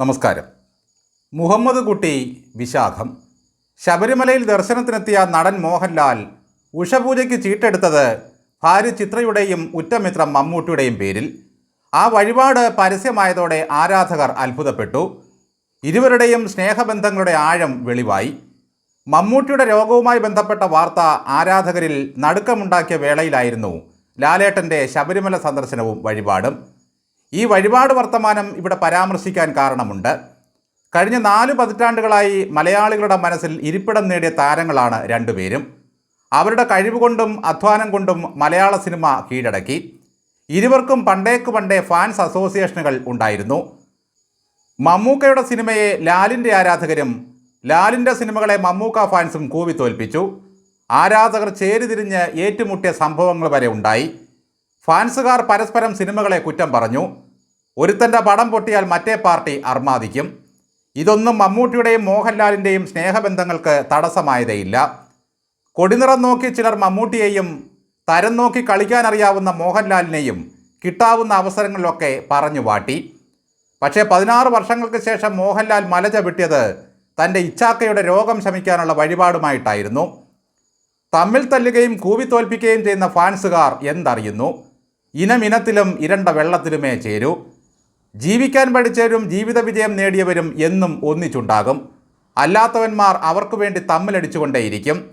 നമസ്കാരം. മുഹമ്മദ് കുട്ടി വിശാഖം. ശബരിമലയിൽ ദർശനത്തിനെത്തിയ നടൻ മോഹൻലാൽ ഉഷപൂജയ്ക്ക് ചീട്ടെടുത്തത് ഭാര്യ ചിത്രയുടെയും ഉറ്റമിത്രം മമ്മൂട്ടിയുടെയും പേരിൽ. ആ വഴിപാട് പരസ്യമായതോടെ ആരാധകർ അത്ഭുതപ്പെട്ടു. ഇരുവരുടെയും സ്നേഹബന്ധങ്ങളുടെ ആഴം വെളിവായി. മമ്മൂട്ടിയുടെ രോഗവുമായി ബന്ധപ്പെട്ട വാർത്ത ആരാധകരിൽ നടുക്കമുണ്ടാക്കിയ വേളയിലായിരുന്നു ലാലേട്ടന്റെ ശബരിമല സന്ദർശനവും വഴിപാടും. ഈ വഴിപാട് വർത്തമാനം ഇവിടെ പരാമർശിക്കാൻ കാരണമുണ്ട്. കഴിഞ്ഞ നാല് പതിറ്റാണ്ടുകളായി മലയാളികളുടെ മനസ്സിൽ ഇരിപ്പിടം നേടിയ താരങ്ങളാണ് രണ്ടുപേരും. അവരുടെ കഴിവുകൊണ്ടും അധ്വാനം കൊണ്ടും മലയാള സിനിമ കീഴടക്കി. ഇരുവർക്കും പണ്ടേക്ക് പണ്ടേ ഫാൻസ് അസോസിയേഷനുകൾ ഉണ്ടായിരുന്നു. മമ്മൂക്കയുടെ സിനിമയെ ലാലിന്റെ ആരാധകരും ലാലിന്റെ സിനിമകളെ മമ്മൂക്ക ഫാൻസും കൂവി തോൽപ്പിച്ചു ആരാധകർ ചേരിതിരിഞ്ഞ് ഏറ്റുമുട്ടിയ സംഭവങ്ങൾ വരെ ഉണ്ടായി. ഫാൻസുകാർ പരസ്പരം സിനിമകളെ കുറ്റം പറഞ്ഞു. ഒരുത്തന്റെ പടം പൊട്ടിയാൽ മറ്റേ പാർട്ടി അർമാദിക്കും. ഇതൊന്നും മമ്മൂട്ടിയുടെയും മോഹൻലാലിന്റെയും സ്നേഹബന്ധങ്ങൾക്ക് തടസ്സമായതേയില്ല. കൊടിനിറം നോക്കി ചിലർ മമ്മൂട്ടിയെയും തരം നോക്കി കളിക്കാനറിയാവുന്ന മോഹൻലാലിനെയും കിട്ടാവുന്ന അവസരങ്ങളിലൊക്കെ പറഞ്ഞു വാട്ടി. പക്ഷേ പതിനാറ് വർഷങ്ങൾക്ക് ശേഷം മോഹൻലാൽ മല ചവിട്ടിയത് തന്റെ ഇച്ഛാക്കയുടെ രോഗം ശമിക്കാനുള്ള വഴിപാടുമായിട്ടായിരുന്നു. തമ്മിൽ തല്ലുകയും കൂവിത്തോൽപ്പിക്കുകയും ചെയ്യുന്ന ഫാൻസുകാർ എന്തറിയുന്നു? ഇനമിനത്തിലും ഇരണ്ട വെള്ളത്തിലുമേ ചേരൂ. ജീവിക്കാൻ പഠിച്ചവരും ജീവിത വിജയം നേടിയവരും എന്നും ഒന്നിച്ചുണ്ടാകും. അല്ലാത്തവന്മാർ അവർക്കു വേണ്ടി തമ്മിലടിച്ചുകൊണ്ടേയിരിക്കും.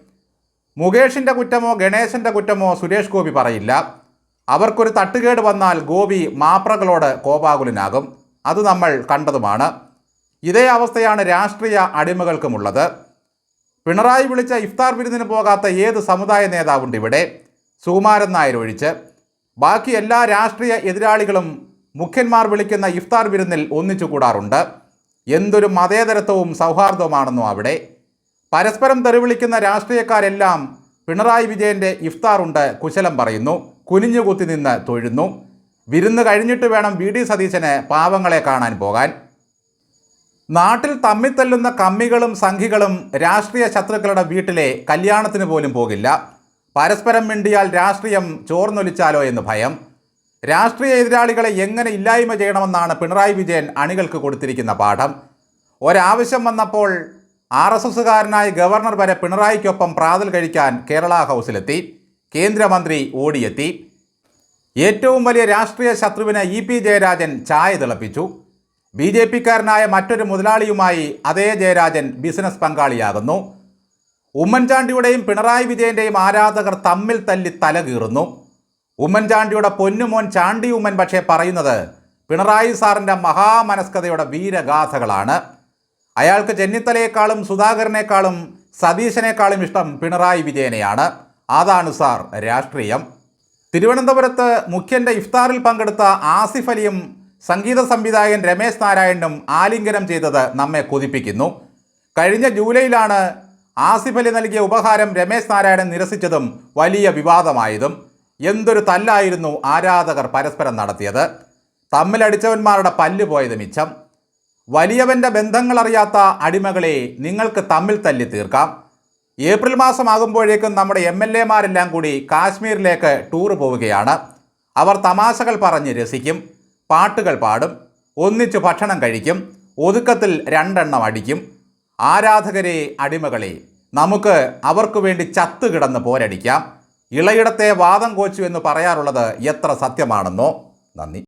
മുകേഷിന്റെ കുറ്റമോ ഗണേശന്റെ കുറ്റമോ സുരേഷ് ഗോപി പറയില്ല. അവർക്കൊരു തട്ടുകേട് വന്നാൽ ഗോപി മാപ്രകളോട് കോപാകുലനാകും. അത് നമ്മൾ കണ്ടതുമാണ്. ഇതേ അവസ്ഥയാണ് രാഷ്ട്രീയ അടിമകൾക്കുമുള്ളത്. പിണറായി വിളിച്ച ഇഫ്താർ വിരുന്നിന് പോകാത്ത ഏത് സമുദായ നേതാവുണ്ട് ഇവിടെ സുകുമാരൻ നായർ ഒഴിച്ച്. ബാക്കി എല്ലാ രാഷ്ട്രീയ എതിരാളികളും മുഖ്യന്മാർ വിളിക്കുന്ന ഇഫ്താർ വിരുന്നിൽ ഒന്നിച്ചു കൂടാറുണ്ട്. എന്തൊരു മതേതരത്വവും സൗഹാർദ്ദവുമാണെന്നോ അവിടെ. പരസ്പരം തെറിവിളിക്കുന്ന രാഷ്ട്രീയക്കാരെല്ലാം പിണറായി വിജയന്റെ ഇഫ്താറുണ്ട് കുശലം പറയുന്നു. കുനിഞ്ഞുകുത്തി നിന്ന് തൊഴുന്നു. വിരുന്ന് കഴിഞ്ഞിട്ട് വേണം വി ഡി സതീശന് പാവങ്ങളെ കാണാൻ പോകാൻ. നാട്ടിൽ തമ്മിത്തല്ലുന്ന കമ്മികളും സംഘികളും രാഷ്ട്രീയ ശത്രുക്കളുടെ വീട്ടിലെ കല്യാണത്തിന് പോലും പോകില്ല. പരസ്പരം മിണ്ടിയാൽ രാഷ്ട്രീയം ചോർന്നൊലിച്ചാലോ എന്ന് ഭയം. രാഷ്ട്രീയ എതിരാളികളെ എങ്ങനെ ഇല്ലായ്മ ചെയ്യണമെന്നാണ് പിണറായി വിജയൻ അണികൾക്ക് കൊടുത്തിരിക്കുന്ന പാഠം. ഒരാവശ്യം വന്നപ്പോൾ ആർ എസ് എസുകാരനായ ഗവർണർ വരെ പിണറായിക്കൊപ്പം പ്രാതൽ കഴിക്കാൻ കേരള ഹൗസിലെത്തി. കേന്ദ്രമന്ത്രി ഓടിയെത്തി. ഏറ്റവും വലിയ രാഷ്ട്രീയ ശത്രുവിന് ഇ പി ജയരാജൻ ചായ തിളപ്പിച്ചു. ബി ജെ പിക്കാരനായ മറ്റൊരു മുതലാളിയുമായി അതേ ജയരാജൻ ബിസിനസ് പങ്കാളിയാകുന്നു. ഉമ്മൻചാണ്ടിയുടെയും പിണറായി വിജയന്റെയും ആരാധകർ തമ്മിൽ തല്ലി തല കീറുന്നു ഉമ്മൻചാണ്ടിയുടെ പൊന്നുമോൻ ചാണ്ടി ഉമ്മൻ പക്ഷേ പറയുന്നത് പിണറായി സാറിന്റെ മഹാമനസ്കതയുടെ വീരഗാഥകളാണ്. അയാൾക്ക് ചെന്നിത്തലയേക്കാളും സുധാകരനേക്കാളും സതീശനേക്കാളും ഇഷ്ടം പിണറായി വിജയനെയാണ്. അതാണ് സാർ രാഷ്ട്രീയം. തിരുവനന്തപുരത്ത് മുഖ്യന്റെ ഇഫ്താറിൽ പങ്കെടുത്ത ആസിഫ് അലിയും സംഗീത സംവിധായകൻ രമേശ് നാരായണനും ആലിംഗനം ചെയ്തത് നമ്മെ കൊതിപ്പിക്കുന്നു. കഴിഞ്ഞ ജൂലൈയിലാണ് ആസിഫ് അലി നൽകിയ ഉപഹാരം രമേശ് നാരായണൻ നിരസിച്ചതും വലിയ വിവാദമായതും എന്തൊരു തല്ലായിരുന്നു ആരാധകർ പരസ്പരം നടത്തിയത്. തമ്മിലടിച്ചവന്മാരുടെ പല്ല് പോയത് മിച്ചം. വലിയവന്റെ ബന്ധങ്ങളറിയാത്ത അടിമകളെ നിങ്ങൾക്ക് തമ്മിൽ തല്ലി തീർക്കാം. ഏപ്രിൽ മാസമാകുമ്പോഴേക്കും നമ്മുടെ എം എൽ എമാരെല്ലാം കൂടി കാശ്മീരിലേക്ക് ടൂർ പോവുകയാണ്. അവർ തമാശകൾ പറഞ്ഞ് രസിക്കും പാട്ടുകൾ പാടും ഒന്നിച്ച് ഭക്ഷണം കഴിക്കും ഒതുക്കത്തിൽ രണ്ടെണ്ണം അടിക്കും. ആരാധകരെ അടിമകളെ നമുക്ക് അവർക്ക് വേണ്ടി ചത്തുകിടന്ന് പോരടിക്കാം. ഇളയിടത്തെ വാദം കോച്ചു എന്ന് പറയാറുള്ളത് എത്ര സത്യമാണെന്നോ? നന്ദി.